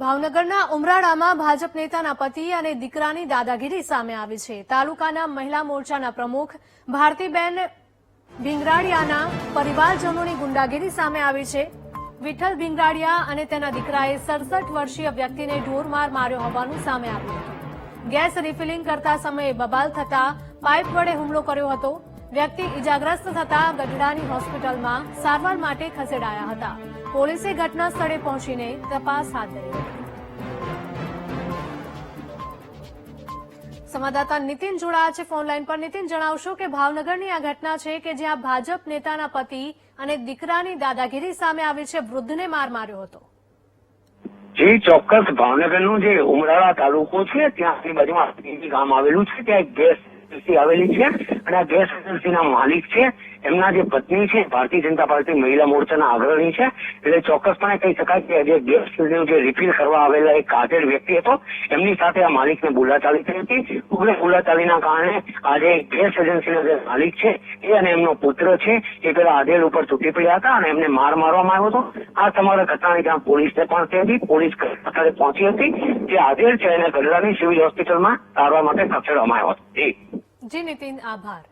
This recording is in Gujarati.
ભાવનગરના ઉમરાળામાં ભાજપ નેતાના પતિ અને દીકરાની દાદાગીરી સામે આવી છે. તાલુકાના મહિલા મોરચાના પ્રમુખ ભારતીબેન ભીંગરાડિયાના પરિવારજનોની ગુંડાગીરી સામે આવી છે. વિઠ્ઠલ ભીંગરાડિયા અને તેના દીકરાએ સડસઠ વર્ષીય વ્યક્તિને ઢોરમાર માર્યો હોવાનું સામે આવ્યું ગેસ રિફિલિંગ કરતા સમયે બબાલ થતા પાઇપ વડે હુમલો કર્યો હતો. વ્યક્તિ ઇજાગ્રસ્ત થતા ગઢડાની હોસ્પિટલમાં સારવાર માટે ખસેડાયા હતા. પોલીસે ઘટના સ્થળે પહોંચીને તપાસ હાથ ધરી સંવાદદાતા નીતિન જોડાયા છે ફોનલાઈન પર. નીતિન, જણાવશો કે ભાવનગરની આ ઘટના છે કે જ્યાં ભાજપ નેતાના પતિ અને દીકરાની દાદાગીરી સામે આવી છે, વૃદ્ધને માર માર્યો હતો. જે ચોક્કસ ભાવનગરનું જે ઉમરાળા તાલુકો છે ત્યાં આજુબાજુમાં ગામ આવેલું છે, ત્યાં ગેસ એજન્સી આવેલી છે અને આ ગેસ એજન્સીના માલિક છે. એમના જે પત્ની છે, ભારતીય જનતા પાર્ટી મહિલા મોરચાના અગ્રણી છે. એટલે ચોક્કસપણે કહી શકાય કે જે ગેસ જે રિફિલ કરવા આવેલા એક હાજર વ્યક્તિ હતો, એમની સાથે આ માલિકને બોલાચાલી થઈ હતી. ઉગ્ર બોલાચાલીના કારણે આજે ગેસ એજન્સીના જે માલિક છે, એ અને એમનો પુત્ર છે, એ પેલા આધેડ ઉપર તૂટી પડ્યા હતા અને એમને માર મારવામાં આવ્યો હતો. આ સમગ્ર ઘટનાની ત્યાં પોલીસને પણ થઈ હતી. પોલીસ ઘટનાસ્થળે પહોંચી હતી. જે આધેડ છે, એને ગઢડાની સિવિલ હોસ્પિટલમાં સારવાર માટે ખસેડવામાં આવ્યો હતો. જી નીતિન આભાર.